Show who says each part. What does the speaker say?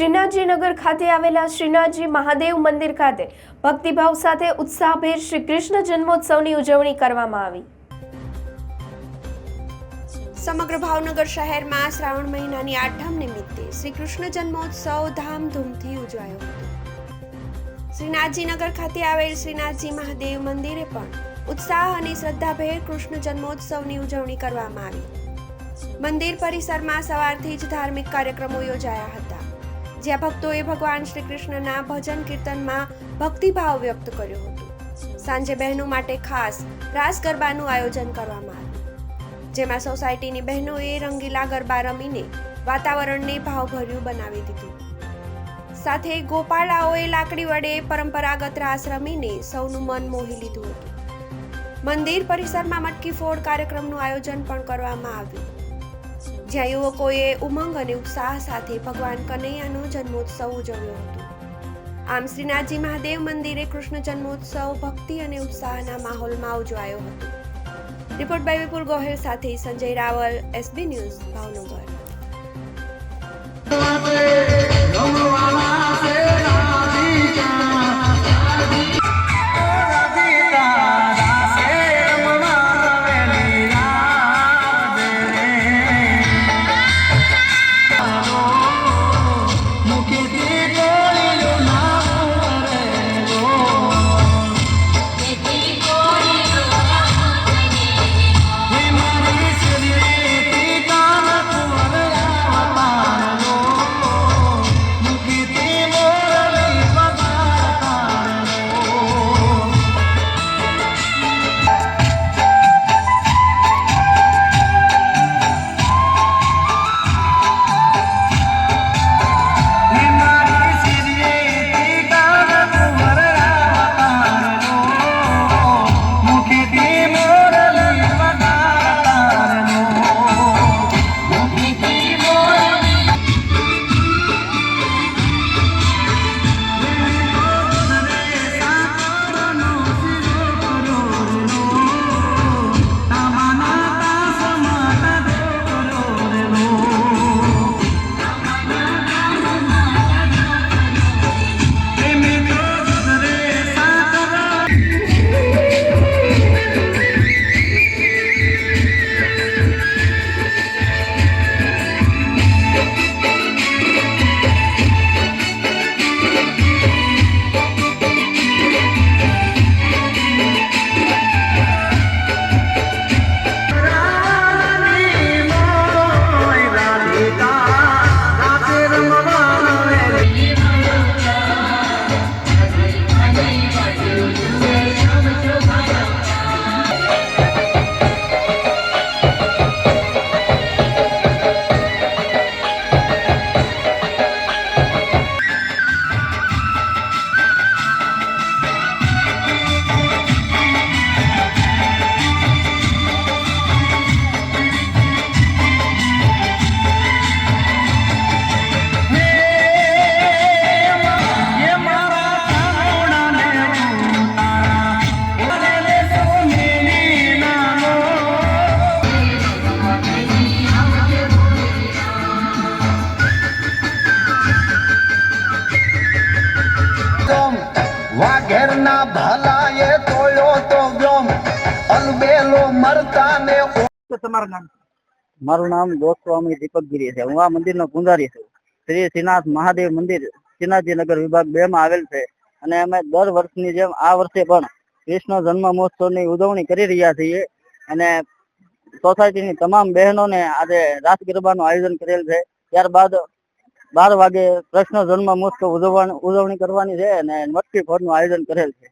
Speaker 1: શ્રીનાથજીનગર ખાતે આવેલા શ્રીનાથજી મહાદેવ મંદિર ખાતે ભક્તિભાવ સાથે ઉત્સાહભેર શ્રી કૃષ્ણ જન્મોત્સવની ઉજવણી કરવામાં આવી.
Speaker 2: સમગ્ર ભાવનગર શહેરમાં શ્રાવણ મહિનાની આઠમ નિમિત્તે શ્રી કૃષ્ણ જન્મોત્સવ ધામધૂમથી ઉજવાયો હતો. શ્રીનાથજીનગર ખાતે આવેલ શ્રીનાથજી મહાદેવ મંદિરે પણ ઉત્સાહ અને શ્રદ્ધાભેર કૃષ્ણ જન્મોત્સવની ઉજવણી કરવામાં આવી. મંદિર પરિસરમાં સવારથી જ ધાર્મિક કાર્યક્રમો યોજાયા હતા. જ્યાં ભક્તોએ ભગવાન શ્રી કૃષ્ણના ભજન કીર્તનમાં ભક્તિભાવ વ્યક્ત કર્યો હતો. સાંજે બહેનો માટે ખાસ રાસ ગરબાનું આયોજન કરવામાં આવ્યું. જેમાં સોસાયટીની બહેનોએ રંગીલા ગરબા રમીને વાતાવરણને ભાવભર્યું બનાવી દીધું. સાથે ગોપાળાઓએ લાકડી વડે પરંપરાગત રાસ રમીને સૌનું મન મોહી લીધું હતું. મંદિર પરિસરમાં મટકી ફોડ કાર્યક્રમનું આયોજન પણ કરવામાં આવ્યું. જ્યાં યુવકોએ ઉમંગ અને ઉત્સાહ સાથે ભગવાન કનૈયાનો જન્મોત્સવ ઉજવ્યો હતો. આમ શ્રીનાથજી મહાદેવ મંદિરે કૃષ્ણ જન્મોત્સવ ભક્તિ અને ઉત્સાહના માહોલમાં ઉજવાયો હતો. રિપોર્ટ બાય વિપુલ ગોહેલ સાથે Sanjay Raval, S B news Bhavnagar.
Speaker 3: વાઘેરના ભલાએ તોયો તો વ્યોમ અલબેલો મરતા ને
Speaker 4: તમારું નામ?
Speaker 5: મારું નામ ગોસ્વામી દીપકગીરી છે. હું આ મંદિરનો પૂંજારી છું. શ્રી શ્રીનાથ મહાદેવ મંદિર શ્રીનાથજીનગર વિભાગ બે માં આવેલ છે. અને અમે દર વર્ષની જેમ આ વર્ષે પણ કૃષ્ણ જન્મ મહોત્સવની ઉજવણી કરી રહ્યા છીએ. અને સોસાયટીની તમામ બહેનોને આજે રાસ ગરબાનું આયોજન કરેલ છે. ત્યારબાદ બાર વાગે કૃષ્ણ જન્મ મહોત્સવ ઉજવણી કરવાની છે અને મટકી ફોડનું આયોજન કરેલ છે.